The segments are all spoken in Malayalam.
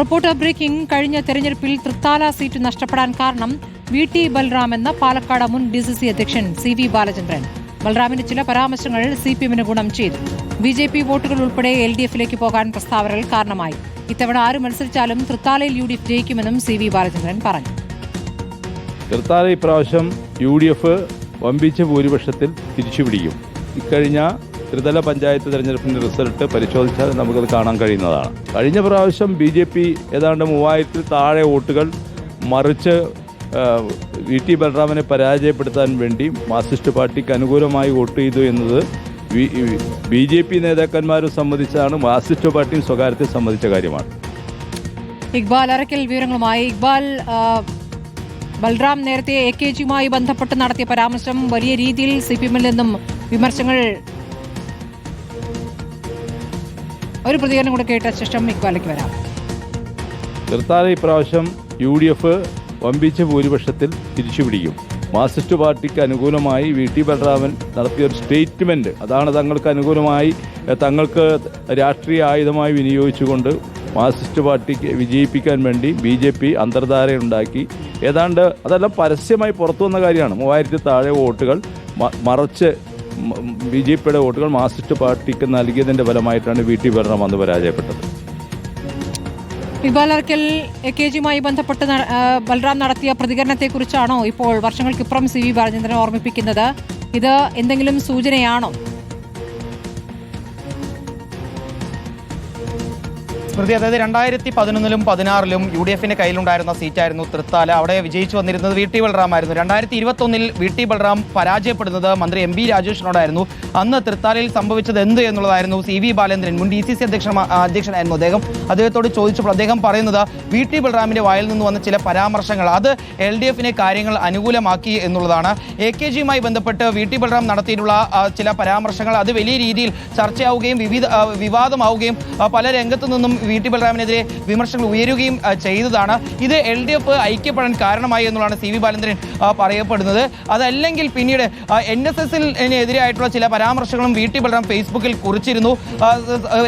റിപ്പോർട്ടർ ബ്രേക്കിംഗ് കഴിഞ്ഞ തെരഞ്ഞെടുപ്പിൽ തൃത്താല സീറ്റ് നഷ്ടപ്പെടാൻ കാരണം വി ടി ബൽറാം എന്ന പാലക്കാട് മുൻ ഡി സി സി അധ്യക്ഷൻ സി വി ബാലചന്ദ്രൻ. ബൽറാമിന്റെ ചില പരാമർശങ്ങൾ സി പി എമ്മിന് ഗുണം ചെയ്തു. ബി ജെ പി വോട്ടുകൾ ഉൾപ്പെടെ എൽ ഡി എഫിലേക്ക് പോകാൻ പ്രസ്താവനകൾ കാരണമായി. ഇത്തവണ ആര് മത്സരിച്ചാലും തൃത്താലയിൽ യു ഡി എഫ് ജയിക്കുമെന്നും സി വി ബാലചന്ദ്രൻ പറഞ്ഞു. തൃത്താല ഇപ്രാവശ്യം യു ഡി എഫ് വമ്പിച്ച ഭൂരിപക്ഷത്തിൽ തിരിച്ചുപിടിക്കും. ഇക്കഴിഞ്ഞ ത്രിതല പഞ്ചായത്ത് തെരഞ്ഞെടുപ്പിന്റെ റിസൾട്ട് പരിശോധിച്ചാൽ നമുക്കത് കാണാൻ കഴിയുന്നതാണ്. കഴിഞ്ഞ പ്രാവശ്യം ബി ജെ പി ഏതാണ്ട് മൂവായിരത്തിൽ താഴെ വോട്ടുകൾ മറിച്ച് വി ടി ബലറാമിനെ പരാജയപ്പെടുത്താൻ വേണ്ടി മാർക്സിസ്റ്റ് പാർട്ടിക്ക് അനുകൂലമായി വോട്ട് ചെയ്തു എന്നത് ബി ജെ പി നേതാക്കന്മാരും സംബന്ധിച്ചാണ് മാർക്സിസ്റ്റ് പാർട്ടിയും സ്വകാര്യത്തെ സംബന്ധിച്ച കാര്യമാണ്. ഇക്ബാൽ അറക്കൽ വിവരങ്ങളുമായി. ഇക്ബാൽ ബൽറാം നേരത്തെ എ കെ ജിയുമായി ബന്ധപ്പെട്ട് നടത്തിയ പരാമർശം വലിയ രീതിയിൽ സി പി എമ്മിൽ നിന്നും വിമർശനങ്ങൾ ഒരു പ്രതികരണം കൂടെ കേട്ട ശേഷം ഇക്ബാലയ്ക്ക് വരാം. തീർത്ഥാടന ഇപ്രാവശ്യം യു ഡി എഫ് വമ്പിച്ച ഭൂരിപക്ഷത്തിൽ തിരിച്ചുപിടിക്കും. മാർക്സിസ്റ്റ് പാർട്ടിക്ക് അനുകൂലമായി വി ടി ബലറാമൻ നടത്തിയ ഒരു സ്റ്റേറ്റ്മെന്റ് അതാണ് തങ്ങൾക്ക് അനുകൂലമായി തങ്ങൾക്ക് രാഷ്ട്രീയ ആയുധമായി വിനിയോഗിച്ചുകൊണ്ട് മാർക്സിസ്റ്റ് പാർട്ടിക്ക് വിജയിപ്പിക്കാൻ വേണ്ടി ബി ജെ പി അന്തർധാരയുണ്ടാക്കി. ഏതാണ്ട് അതെല്ലാം പരസ്യമായി പുറത്തു വന്ന കാര്യമാണ്. മൂവായിരത്തി താഴെ വോട്ടുകൾ മറച്ച് ബി ജെ പിയുടെ വോട്ടുകൾ മാർക്സിസ്റ്റ് പാർട്ടിക്ക് നൽകിയതിന്റെ ഫലമായിട്ടാണ് വി ടി ഭരണം അന്ന് പരാജയപ്പെട്ടത്. ഇബാലർക്കൽ എ കെ ജിയുമായി ബന്ധപ്പെട്ട് ബൽറാം നടത്തിയ പ്രതികരണത്തെക്കുറിച്ചാണോ ഇപ്പോൾ വർഷങ്ങൾക്കിപ്പുറം സി വി ബാലചന്ദ്രൻ ഓർമ്മിപ്പിക്കുന്നത്? ഇത് എന്തെങ്കിലും സൂചനയാണോ? സ്മൃതി അതായത് രണ്ടായിരത്തി പതിനൊന്നിലും പതിനാറിലും യു ഡി എഫിന്റെ കയ്യിലുണ്ടായിരുന്ന സീറ്റായിരുന്നു തൃത്താല. അവിടെ വിജയിച്ചു വന്നിരുന്നത് വി ടി ബൽറാം ആയിരുന്നു രണ്ടായിരത്തി ഇരുപത്തൊന്നിൽ വി ടി ബൽറാം പരാജയപ്പെടുന്നത് മന്ത്രി എം ബി രാജേഷിനോടായിരുന്നു. അന്ന് തൃത്താലയിൽ സംഭവിച്ചത് എന്ത് എന്നുള്ളതായിരുന്നു സി വി ബാലേന്ദ്രൻ മുൻ ഡി സി സി അധ്യക്ഷൻ അധ്യക്ഷനായിരുന്നു അദ്ദേഹം. അദ്ദേഹത്തോട് ചോദിച്ചപ്പോൾ അദ്ദേഹം പറയുന്നത് വി ടി ബൽറാമിന്റെ വായിൽ നിന്ന് വന്ന ചില പരാമർശങ്ങൾ അത് എൽ ഡി എഫിനെ കാര്യങ്ങൾ അനുകൂലമാക്കി എന്നുള്ളതാണ്. എ കെ ജിയുമായി ബന്ധപ്പെട്ട് വി ടി ബൽറാം നടത്തിയിട്ടുള്ള ചില പരാമർശങ്ങൾ അത് വലിയ രീതിയിൽ ചർച്ചയാവുകയും വിവിധ വിവാദമാവുകയും പല രംഗത്തു നിന്നും വി ടി ബലറാമിനെതിരെ വിമർശനങ്ങൾ ഉയരുകയും ചെയ്തതാണ്. ഇത് എൽ ഡി എഫ് ഐക്യപ്പെടാൻ കാരണമായി എന്നുള്ളതാണ് സി വി ബാലചന്ദ്രൻ പറയപ്പെടുന്നത്. അതല്ലെങ്കിൽ പിന്നീട് എൻ എസ് എസിനെതിരായിട്ടുള്ള ചില പരാമർശങ്ങളും വി ടി ബലറാം ഫേസ്ബുക്കിൽ കുറിച്ചിരുന്നു.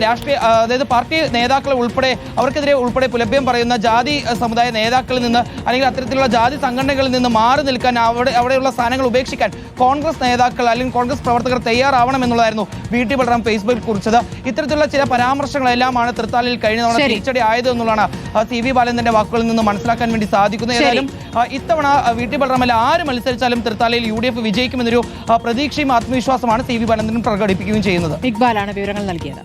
രാഷ്ട്രീയ അതായത് പാർട്ടി നേതാക്കളെ ഉൾപ്പെടെ അവർക്കെതിരെ ഉൾപ്പെടെ പുലഭ്യം പറയുന്ന ജാതി സമുദായ നേതാക്കളിൽ നിന്ന് അല്ലെങ്കിൽ അത്തരത്തിലുള്ള ജാതി സംഘടനകളിൽ നിന്ന് മാറി നിൽക്കാൻ അവിടെ അവിടെയുള്ള സ്ഥാനങ്ങൾ ഉപേക്ഷിക്കാൻ കോൺഗ്രസ് നേതാക്കൾ അല്ലെങ്കിൽ കോൺഗ്രസ് പ്രവർത്തകർ തയ്യാറാവണം എന്നുള്ളതായിരുന്നു വി ടി ബലറാം ഫേസ്ബുക്കിൽ കുറിച്ചത്. ഇത്തരത്തിലുള്ള ചില പരാമർശങ്ങളെല്ലാമാണ് തൃത്താലയിൽ കഴിഞ്ഞ തവണ. തിരിച്ചടി ആയത് എന്നുള്ളതാണ് സി വി ബാലന്റെ വാക്കുകളിൽ നിന്ന് മനസ്സിലാക്കാൻ വേണ്ടി സാധിക്കുന്നത്. ഏതായാലും ഇത്തവണ ആ, വി ടി ബൽറാമല്ല ആര് മത്സരിച്ചാലും തൃത്താലയിൽ യു ഡി എഫ് വിജയിക്കുമെന്നൊരു പ്രതീക്ഷയും ആത്മവിശ്വാസമാണ് സി വി ബാലചന്ദ്രൻ പ്രകടിപ്പിക്കുകയും ചെയ്യുന്നത് ഇക്ബാലാണ് വിവരങ്ങൾ നൽകിയത്